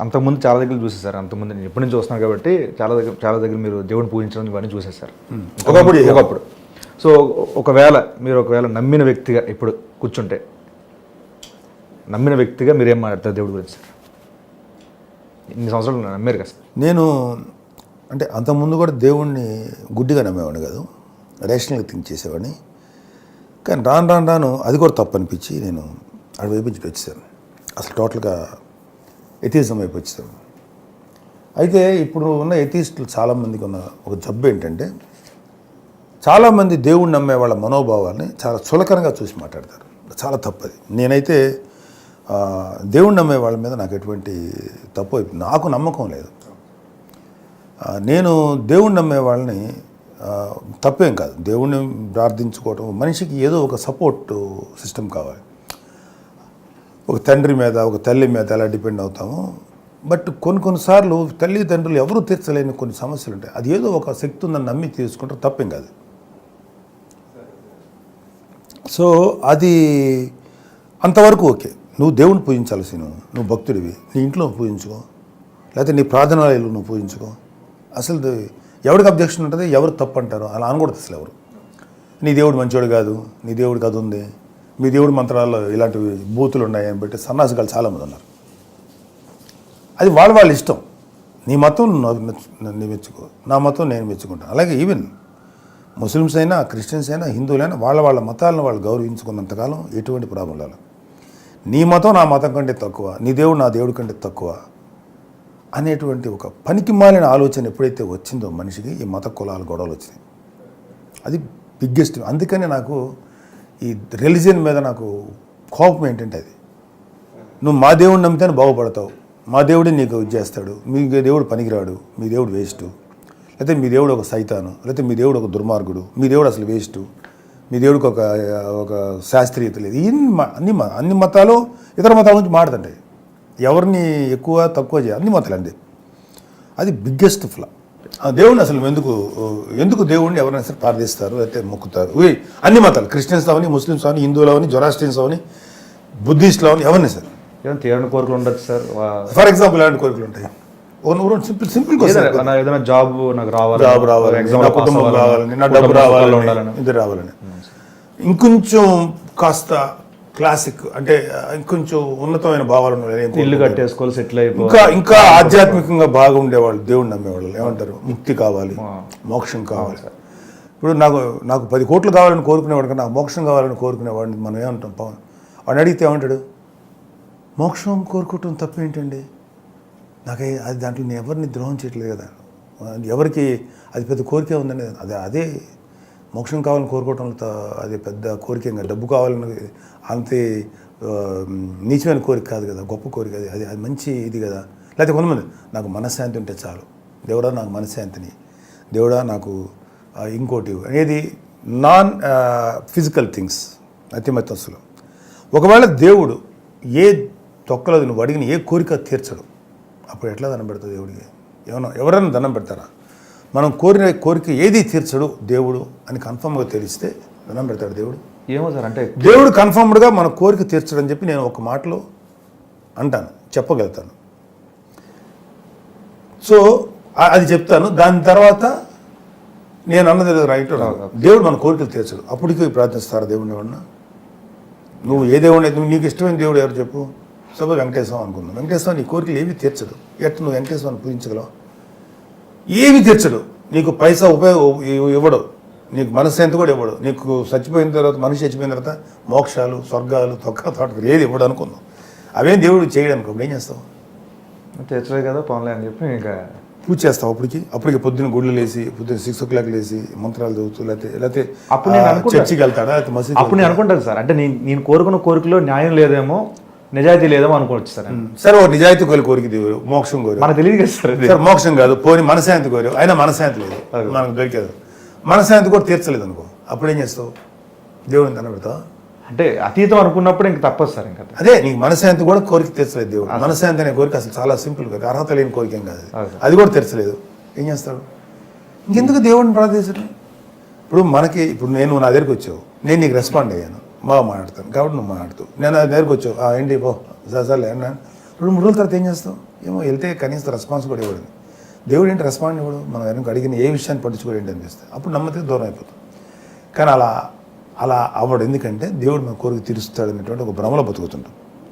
అంతకుముందు చాలా దగ్గర చూసేసారు అంతకుముందు నేను ఎప్పటి నుంచి చూస్తున్నాను కాబట్టి చాలా దగ్గర చాలా దగ్గర మీరు దేవుడిని పూజించడం ఇవన్నీ చూసేసారు ఒకప్పుడు. ఒకప్పుడు సో ఒకవేళ మీరు ఒకవేళ నమ్మిన వ్యక్తిగా ఇప్పుడు కూర్చుంటే నమ్మిన వ్యక్తిగా మీరు ఏం మాట్లాడతారు దేవుడి గురించి? సార్ ఇన్ని సంవత్సరాలు నమ్మారు కదా సార్. నేను అంటే అంతకుముందు కూడా దేవుణ్ణి గుడ్డిగా నమ్మేవాడిని కాదు. రేషనల్గా థింక్ చేసేవాడిని. కానీ రాను రాను రాను అది కూడా తప్పు అనిపించి నేను అటు వైపు నుంచి వచ్చేసాను. అసలు టోటల్గా ఎథిజం వైపు అయితే ఇప్పుడు ఉన్న ఎథిస్టులు చాలామందికి ఉన్న ఒక జబ్బు ఏంటంటే చాలామంది దేవుణ్ణి నమ్మే వాళ్ళ మనోభావాల్ని చాలా చులకనగా చూసి మాట్లాడతారు. చాలా తప్పది. నేనైతే దేవుణ్ణి నమ్మే వాళ్ళ మీద నాకు ఎటువంటి తప్పు అయిపోయింది. నాకు నమ్మకం లేదు. నేను దేవుణ్ణి నమ్మే వాళ్ళని తప్పేం కాదు. దేవుణ్ణి ప్రార్థించుకోవటం మనిషికి ఏదో ఒక సపోర్ట్ సిస్టమ్ కావాలి. ఒక తండ్రి మీద ఒక తల్లి మీద ఎలా డిపెండ్ అవుతాము. బట్ కొన్ని కొన్నిసార్లు తల్లిదండ్రులు ఎవరు తీర్చలేని కొన్ని సమస్యలు ఉంటాయి. అది ఏదో ఒక శక్తి ఉందని నమ్మి తీసుకుంటారు తప్పేం కాదు. సో అది అంతవరకు ఓకే. నువ్వు దేవుని పూజించాల్సి నువ్వు. నువ్వు భక్తుడివి. నీ ఇంట్లో పూజించుకో. లేకపోతే నీ ప్రార్థనాలయాలు నువ్వు పూజించుకో. అసలు ఎవరికి అబ్జెక్షన్ ఉంటుంది? ఎవరు తప్పు అంటారు? అలా అనకూడదు అసలు ఎవరు. నీ దేవుడు మంచోడు కాదు. నీ దేవుడికి అది ఉంది. మీ దేవుడి మంత్రాల్లో ఇలాంటివి బూతులు ఉన్నాయి అని సన్నాసకాలు చాలామంది ఉన్నారు. అది వాళ్ళ వాళ్ళ ఇష్టం. నీ మతం నువ్వు మెచ్చుకో. నా మతం నేను మెచ్చుకుంటాను. అలాగే ఈవెన్ ముస్లిమ్స్ అయినా క్రిస్టియన్స్ అయినా హిందువులైనా వాళ్ళ వాళ్ళ మతాలను వాళ్ళు గౌరవించుకున్నంతకాలం ఎటువంటి ప్రాబ్లం లేదు. నీ మతం నా మతం కంటే తక్కువ నీ దేవుడు నా దేవుడి కంటే తక్కువ అనేటువంటి ఒక పనికి మాలిన ఆలోచన ఎప్పుడైతే వచ్చిందో మనిషికి ఈ మత కులాల గొడవలు వచ్చినాయి. అది బిగ్గెస్ట్. అందుకని నాకు ఈ రిలీజియన్ మీద నాకు కోపం ఏంటంటే అది. నువ్వు మా దేవుడిని నమ్మితేనే బాగుపడతావు. మా దేవుడే నీకు ఇది చేస్తాడు. మీ దేవుడు పనికిరాడు. మీ దేవుడు వేస్ట్ లేకపోతే మీ దేవుడు ఒక సైతాను. లేకపోతే మీ దేవుడు ఒక దుర్మార్గుడు. మీ దేవుడు అసలు వేస్ట్ మీ దేవుడికి ఒక ఒక శాస్త్రీయత లేదు. ఇన్ని అన్ని అన్ని మతాలు ఇతర మతాల నుంచి మాట్లాడుతుంటాయి ఎవరిని ఎక్కువ తక్కువ చేయాలి అన్ని మతాలు అండి అది బిగ్గెస్ట్ ఫ్లా దేవుడిని అసలు ఎందుకు ఎందుకు దేవుడిని ఎవరైనా సరే ప్రార్థిస్తారు లేకపోతే మొక్కుతారు? అన్ని మతాలు క్రిస్టియన్స్ అవని ముస్లిమ్స్ అవని హిందువులు అవని జొరాస్ట్రియన్స్ అవని బుద్ధిస్టులు అవని ఎవరిని సరే? తీరని కోరికలు ఉండొచ్చు సార్. ఫర్ ఎగ్జాంపుల్ ఎలాంటి కోరికలు ఉంటాయి? సింపుల్ సింపుల్ ఏదైనా జాబ్ నాకు రావాలి జాబ్ రావాలి నా కుటుంబం రావాలని నా డబ్బు రావాలని ఇది రావాలని. ఇంకొంచెం కాస్త క్లాసిక్ అంటే ఇంకొంచెం ఉన్నతమైన భావాలు ఉన్నాయి. ఇల్లు కట్టేసుకోవాలి సెటిల్ అయిపో ఇంకా ఇంకా ఆధ్యాత్మికంగా బాగా ఉండేవాళ్ళు దేవుడిని నమ్మేవాళ్ళు. ఏమంటారు? ముక్తి కావాలి మోక్షం కావాలి. ఇప్పుడు నాకు నాకు పది కోట్లు కావాలని కోరుకునేవాడు కన్నా నాకు మోక్షం కావాలని కోరుకునేవాడిని మనం ఏమంటాం? పవన్. వాడిని అడిగితే ఏమంటాడు? మోక్షం కోరుకోవటం తప్పేంటండి? నాకు అది దాంట్లో నేను ఎవరిని ద్రోహం చేయట్లేదు కదా. ఎవరికి అది పెద్ద కోరిక ఉందని అదే అదే మోక్షం కావాలని కోరుకోవటం అది పెద్ద కోరిక డబ్బు కావాలని అంతే నీచమైన కోరిక కాదు కదా గొప్ప కోరిక అది. అది అది మంచి ఇది కదా. లేకపోతే కొంతమంది నాకు మనశ్శాంతి ఉంటే చాలు. దేవుడా నాకు మనశ్శాంతిని. దేవుడా నాకు ఇంకోటి అనేది నాన్ ఫిజికల్ థింగ్స్ అతిమతస్సులు ఒకవేళ దేవుడు ఏ తొక్కలో నువ్వు అడిగిన ఏ కోరిక తీర్చడు అప్పుడు ఎట్లా దండం పెడతావు దేవుడికి? ఏమన్నా ఎవరైనా దండం పెడతారా? మనం కోరిన కోరిక ఏది తీర్చడు? దేవుడు అని కన్ఫర్మ్గా తెలిస్తే దండం పెడతాడు దేవుడు. ఏమో సార్ అంటే దేవుడు కన్ఫర్మ్డ్గా మన కోరిక తీర్చడని చెప్పి నేను ఒక మాటలో అంటాను చెప్పగలుగుతాను. సో అది చెప్తాను. దాని తర్వాత నేను అన్నది రైట్ దేవుడు మన కోరికలు తీర్చడు. అప్పటికి ప్రార్థిస్తారా దేవుడిని ఏమన్నా నువ్వు ఏ దేవుడు అయితే నీకు ఇష్టమైన దేవుడు ఎవరు చెప్పు? సపోజ్ వెంకటేశ్వరం అనుకుందాం. వెంకటేశ్వరం నీ కోరికలు ఏవి తీర్చడు ఎట్లా నువ్వు వెంకటేశ్వరాన్ని పూజించగలవు? ఏమి తీర్చడు. నీకు పైసా ఉపయోగ ఇవ్వడు. నీకు మనశ్శాంతి కూడా ఇవ్వడు. నీకు చచ్చిపోయిన తర్వాత మనిషి చచ్చిపోయిన తర్వాత మోక్షాలు స్వర్గాలు తొక్క తోటలు ఏది ఇవ్వడు అనుకుందాం. అవేం దేవుడు చేయడానికి అప్పుడు ఏం చేస్తావు తెచ్చలేదు కదా పోన్లే అని చెప్పి ఇంకా పూజ చేస్తావు అప్పటికి? అప్పటికి పొద్దున్న గుళ్ళు లేసి పొద్దున్న సిక్స్ ఓ క్లాక్ లేసి మంత్రాలు చదువుతూ లేకపోతే లేకపోతే అప్పుడు. చర్చికి వెళ్తాడా లేకపోతే మసీద్ అప్పుడు నేను అనుకుంటాను సార్. అంటే నేను నేను కోరుకున్న కోరికలో న్యాయం లేదేమో నిజాయితీ లేదేమో అనుకోవచ్చు సార్. సరే ఒక నిజాయితీ కోరి కోరిక దేవుడు మోక్షం కోరి. మనకు తెలియదు కదా సార్ సరే మోక్షం కాదు పోని మనశాంతి కోరావు అయినా మనశాంతి లేదు. మనకు దొరికేది. మనశాంతి కూడా తీర్చలేదు అనుకో అప్పుడు ఏం చేస్తావు? దేవుడిని తన పెడతావు? అంటే అతీతం అనుకున్నప్పుడు ఇంక తప్పదు సార్ ఇంకా. అదే నీకు మనశాంతి కూడా కోరిక తీర్చలేదు దేవుడు. మనశాంతి అనే కోరిక అసలు చాలా సింపుల్ కోరిక. అర్హత లేని కోరిక ఏం కాదు. అది. కూడా తీర్చలేదు. ఏం చేస్తాడు? ఇంకెందుకు దేవుడిని ప్రార్థించడం? ఇప్పుడు మనకి ఇప్పుడు నేను నా దగ్గరికి వచ్చావు. నేను నీకు రెస్పాండ్ అయ్యాను. బాగా మాట్లాడతాను. కాబట్టి నువ్వు మాట్లాడుతూ. నేను అది దగ్గరికి వచ్చావు. ఏంటి పో సరే అన్నాను. రెండు మూడు రోజుల తర్వాత ఏం చేస్తావు? ఏమో వెళ్తే కనీసం రెస్పాన్స్ కూడా ఇవ్వడు. దేవుడు ఏంటి రెస్పాండ్ ఇవ్వడు? మనం వెనక అడిగిన ఏ విషయాన్ని పట్టించుకోడు ఏంటి అనిపిస్తుంది అప్పుడు నమ్మతే దూరం అయిపోతుంది. కానీ అలా అలా అవ్వడు. ఎందుకంటే దేవుడు మన కోరిక తీరుస్తాడు అనేటువంటి ఒక భ్రమలో బతుకుతుంటాం.